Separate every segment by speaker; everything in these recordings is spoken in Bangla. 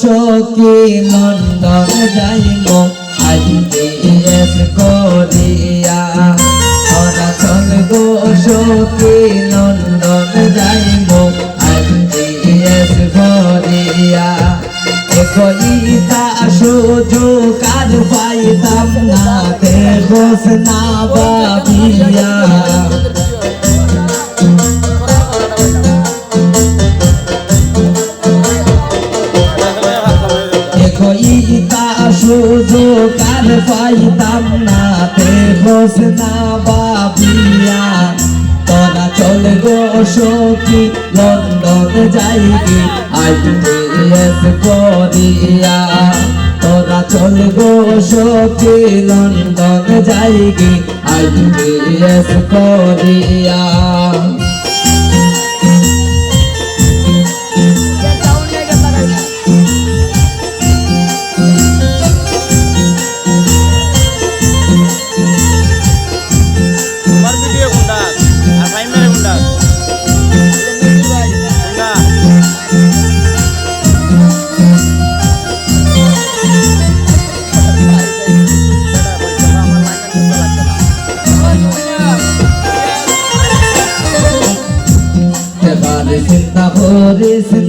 Speaker 1: সখী লন্ডন যাইব আইডিএস করিয়া। তোরা চল গো সখী লন্ডন যাইব আইডিএস করিয়া। কইতা সুযোগ আর পাইতাম না দেবস না বাবিয়া সুযোগ আর পাইতাম না দেবস না বাবিয়া তোরা চল গো সখী লন্ডন যাইবি আইডিএস করিয়া তোরা চল গো সখী লন্ডন যাইবি আইডিএস করিয়া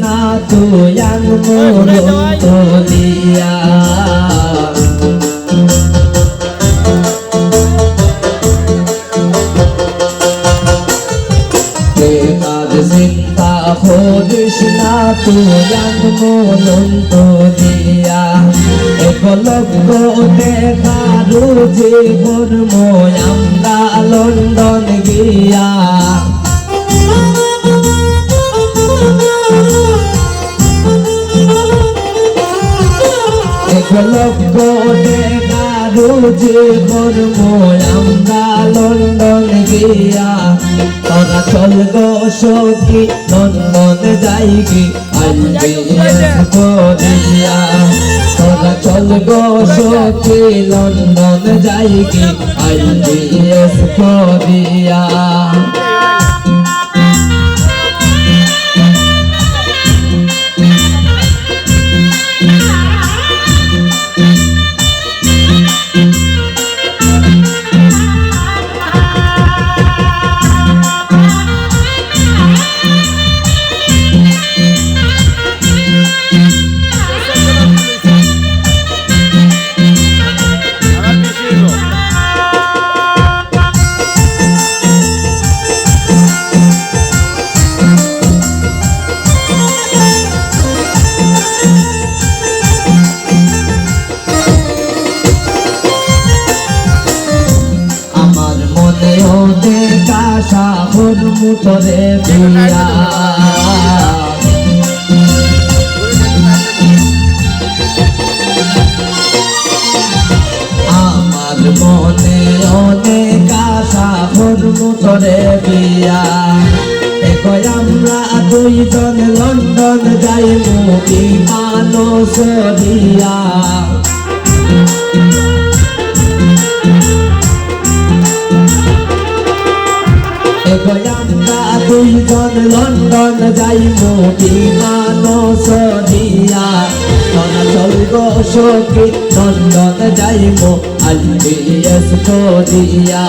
Speaker 1: না তুই আনমোল তোলিয়া না তুই আনমোল তোলিয়া একলব্য দেখারু জীবন আমরা লন্ডন গিয়া। একলব্য দেখারু জীবন মই আমরা লন্ডন গিয়া। তোরা চল গো সখী লন্ডন যাইগি আইবিএস করিয়া তোরা চল গো সখী লন্ডন যাইগি আইবিএস করিয়া মনে ওদের কাশা হর মুতরে বিয়া। আমার মনে অনেক আশা হর মুতরে বিয়া। একই আমরা দুইজন লন্ডন যাইব বিমান সরিয়া। দুইজন লন্ডন যাইব বিমান তোরা চলব সখী লন্ডন যাইব আইবিএস করিয়া।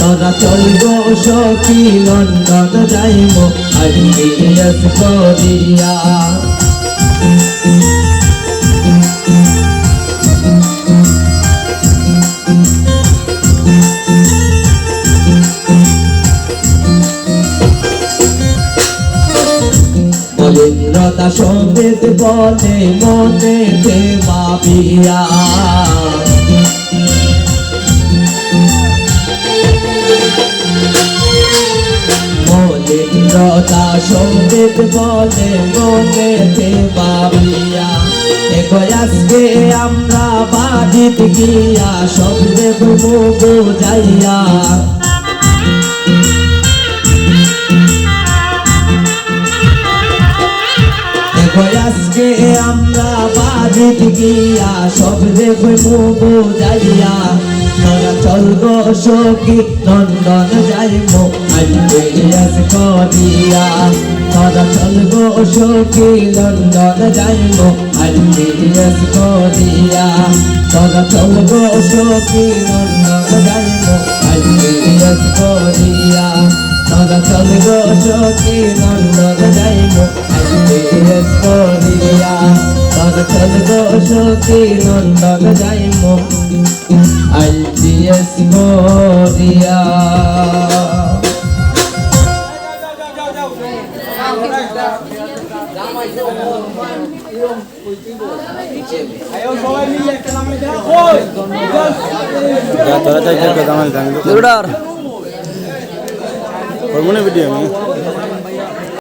Speaker 1: তোরা স্বর্গ সখী লন্ডন যাইব আইবিএস করিয়া। মহেন্দ্রতা সংগীত বলে, মনে ভাবিয়া মহেন্দ্রতা সংগীত বলে, মনে ভাবিয়া একই আজকে আমরা বাড়িতে গিয়া দেখব যাইয়া আজকে আমরা বাড়িতে গিয়া, সব দেখব যাইয়া তোরা চল গো সখী লন্ডন যাইমো আইপিএস করিয়া তোরা চল গো সখী লন্ডন যাইমো আইপিএস করিয়া তোরা চল গো সখী লন্ডন যাইমো আইপিএস করিয়া তোরা চল গো সখী যাইমো গো সখী লন্ডন যাইমো
Speaker 2: তোরা চাই দামাল করব না ভিডিও আমি?